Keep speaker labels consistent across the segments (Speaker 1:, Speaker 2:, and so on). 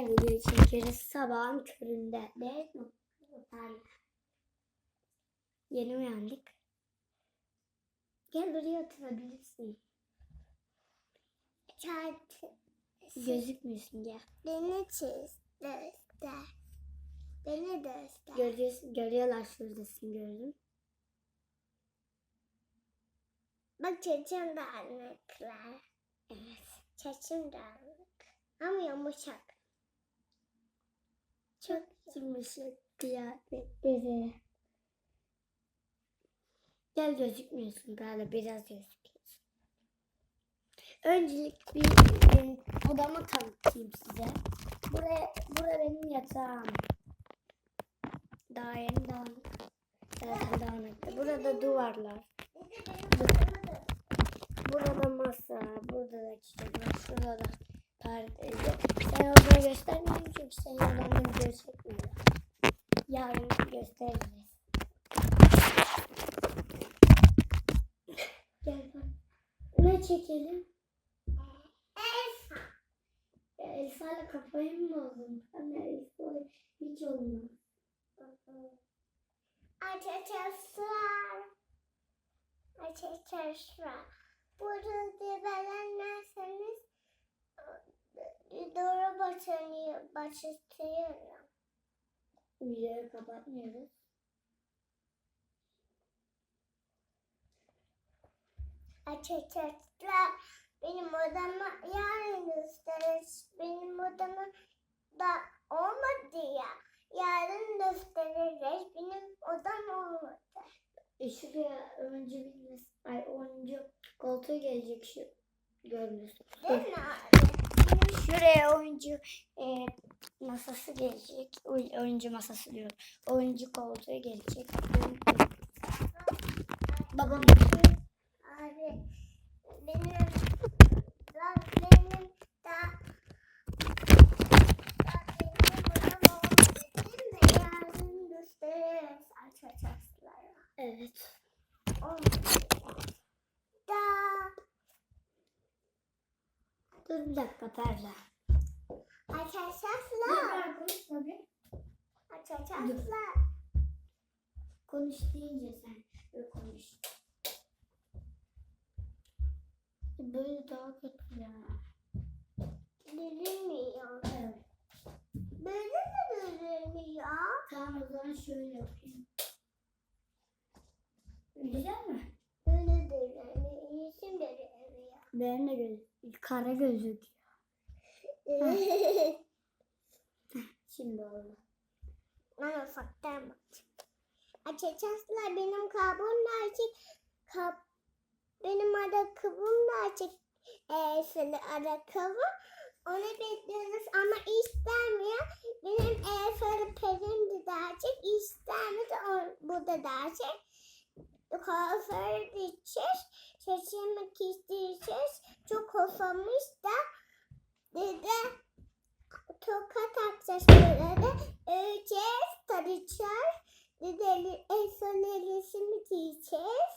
Speaker 1: yine video çekeriz sabahın köründe. Değil mi? Aynen. Yeni uyandık. Gel buraya oturabilirsin.
Speaker 2: Çarpı.
Speaker 1: Gözükmüyorsun gel.
Speaker 2: Beni çiz. Göster. Beni göster.
Speaker 1: Görüyorsun, görüyorlar şuradasın gördüm.
Speaker 2: Bak çocuğum da anlıklar.
Speaker 1: Evet.
Speaker 2: Saçım da anlık. Ama yumuşak. Çok
Speaker 1: Yumuşak kıyafetleri. Gel gözükmüyorsun galiba biraz gözüküyorsun. Öncelik bir, bir odamı tanıtayım size. Buraya, bura benim yatağım. Daha yeni dağınık. Zaten dağınıktı. Burada duvarlar.
Speaker 2: Da.
Speaker 1: Burada masa, burada da çiçekler, şurada da perde. Sen odanı göstermiyorum çünkü senin odanı video çekmiyorum. Yarın gösteririz. Gel bak. Ne çekelim?
Speaker 2: Elsa.
Speaker 1: Ya Elsa'yla kafayı mı bozdun? Hani Elsa hiç olmaz.
Speaker 2: Açacaklar. Açacaklar. Burada beğenmezseniz doğru başını başlatıyorum.
Speaker 1: Videoyu kapatmıyoruz.
Speaker 2: Açacaklar. Benim odamı yarın gösteririz. Benim odamı da olmadı ya. Yarın gösteririz. Benim odam olmadı.
Speaker 1: E şuraya önce bir ay oyuncu koltuğu gelecek şu görmüyorsun.
Speaker 2: Değil mi
Speaker 1: Şuraya oyuncu e, masası gelecek. Oy- Oyuncu masası diyorum. Oyuncu koltuğu gelecek. Babam
Speaker 2: Abi benim benim da da benim odam olmadı değil mi? Yarın gösteririz arkadaşlara.
Speaker 1: evet.
Speaker 2: Olmadı. Da
Speaker 1: Dur bir dakika Perla.
Speaker 2: arkadaşlar
Speaker 1: konuşma bir.
Speaker 2: arkadaşlar
Speaker 1: Konuş deyince sen böyle konuş. Böyle daha kötü ya.
Speaker 2: düzülmüyor.
Speaker 1: Evet.
Speaker 2: Böyle de düzülmüyor.
Speaker 1: Tamam o zaman şöyle yapayım. Güzel mi?
Speaker 2: Böyle de düzülmüyor.
Speaker 1: Benim de göz, kara gözük. Şimdi oldu.
Speaker 2: Ben ufaktan bakacağım. Açacaklar benim kabuğum da açık. Kap, benim ayakkabım da açık. Ee, şöyle ayakkabı. Onu bekliyoruz ama istemiyor. Benim e, şöyle perim de açık. İstemiyor da o, bu da da açık. Kuaför gideceğiz. Saçımı kestireceğiz. Çok hoşlanmış da. Dedi toka takacağız böyle de. Öleceğiz, tarayacağız. Dedi en son elbisini giyeceğiz.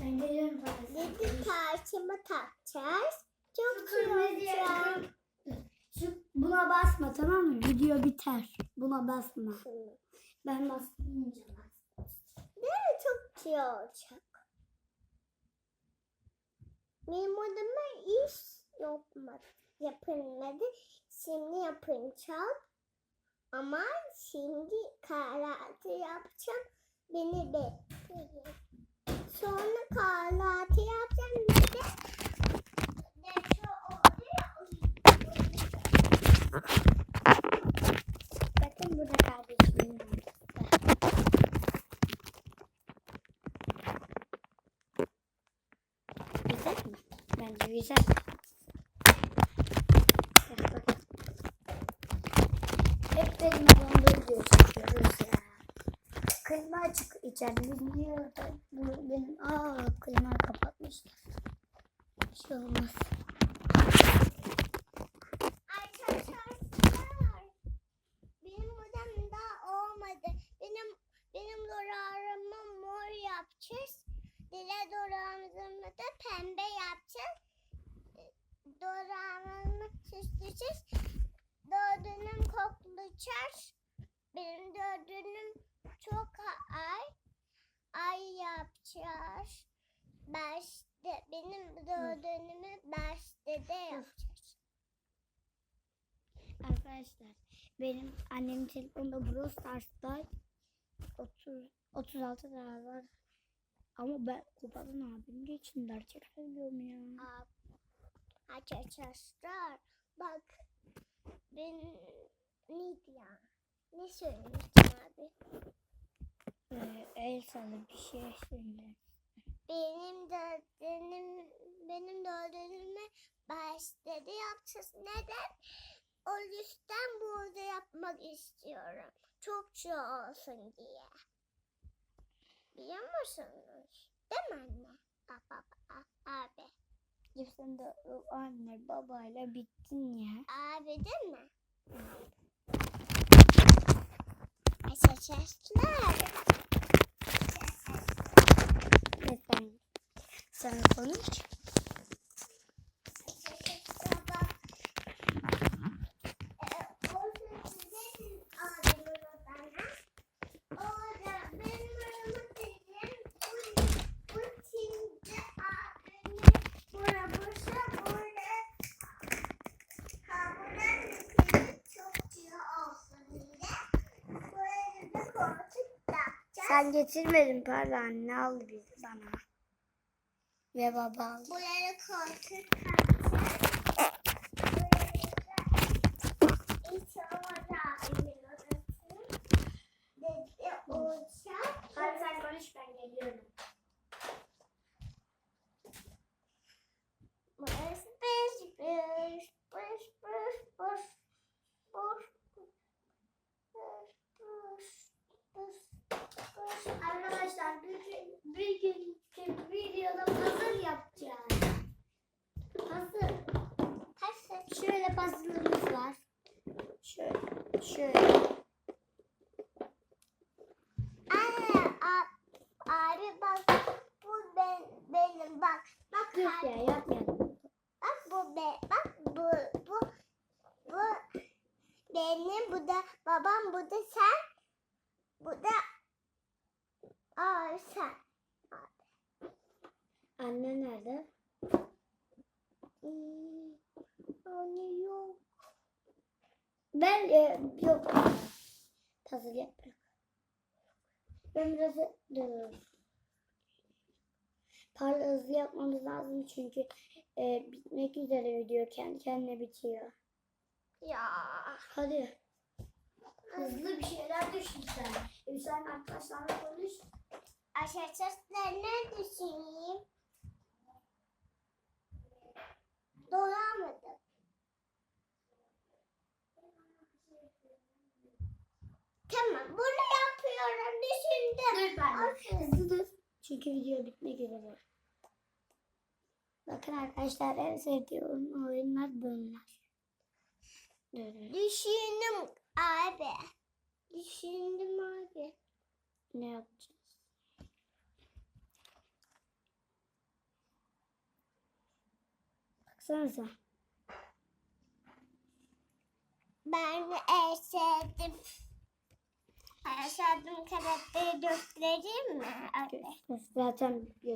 Speaker 1: Ben geliyorum
Speaker 2: dedi tarçımı takacağız. Çok olacak.
Speaker 1: Şu buna basma tamam mı? Video biter. Buna basma. Ben bastırmayacağım.
Speaker 2: İyi olacak. Benim odama iş yapmadı. Yapılmadı. Şimdi yapacağım. Ama şimdi kahvaltı yapacağım. Beni bekleyin. Sonra kahvaltı yapacağım. Bir de Neşe oldu ya,
Speaker 1: Bakın burada kardeşimin var. Güzel mi? Bence güzel. Bak, bak. Hep benim odamda video çekiyoruz ya. Klima açık içeride bilmiyorum. Benim aa klima kapatmışlar. Bir şey olmaz.
Speaker 2: Arkadaşlar benim odam daha olmadı. Benim benim dorağımı mor yapacağız. Dile dorağımızı da pembe yapacağız. Dorağımı süsleyeceğiz. Dördünüm koklayacağız. Benim dördünüm çok ay. Ay yapacağız. Beşte, benim dördünümü beşte de yapacağız.
Speaker 1: Arkadaşlar benim annemin telefonunda Brawl Stars'ta 30 36 lira var. Ama ben kupadan abimle için ders çekiyorum ya.
Speaker 2: Aa, Arkadaşlar bak ben neydi ya? Ne söylemiştin abi?
Speaker 1: Ee, el salı bir şey söyle.
Speaker 2: Benim de benim benim dördünümü başladı yapacağız. Neden? O yüzden burada yapmak istiyorum. Çok şey olsun diye. Biliyor musunuz? Değil mi anne? A- abi.
Speaker 1: Cipsin de e, anne babayla bittin ya.
Speaker 2: Ağabedin mi? Aç
Speaker 1: aç açlar. Sen konuş. Sen getirmedin pardon anne aldı bizi bana. Ve baba aldı.
Speaker 2: Buraya koltuk.
Speaker 1: Hadi sen konuş ben geliyorum. Şöyle puzzle'larımız var. Şöyle. Şöyle.
Speaker 2: Anne, a- abi bak bu ben, benim bak. Bak
Speaker 1: Dur
Speaker 2: abi,
Speaker 1: ya yapmayalım.
Speaker 2: bak bu be, bak bu bu bu benim bu da babam bu da sen bu da aa sen.
Speaker 1: Anne nerede?
Speaker 2: Hmm, anne yok.
Speaker 1: Ben e, yok. Puzzle yapmak. Ben biraz dur. Parla hızlı yapmamız lazım çünkü e, bitmek üzere video kendi kendine bitiyor.
Speaker 2: Ya.
Speaker 1: Hadi. Hızlı bir şeyler düşün sen. E, sen arkadaşlarla konuş.
Speaker 2: Arkadaşlar ne düşüneyim? Dolamadım. Tamam bunu yapıyorum düşündüm.
Speaker 1: Dur ben.
Speaker 2: Aferin.
Speaker 1: Hızlı dur. Çünkü video bitmek üzere. Bakın arkadaşlar en sevdiğim oyunlar bunlar. Dur.
Speaker 2: Düşündüm abi. Düşündüm abi.
Speaker 1: Ne yapacağız? Baksanıza.
Speaker 2: Ben en sevdim. Aşağıdım karakteri göstereyim mi? Öyle.
Speaker 1: Zaten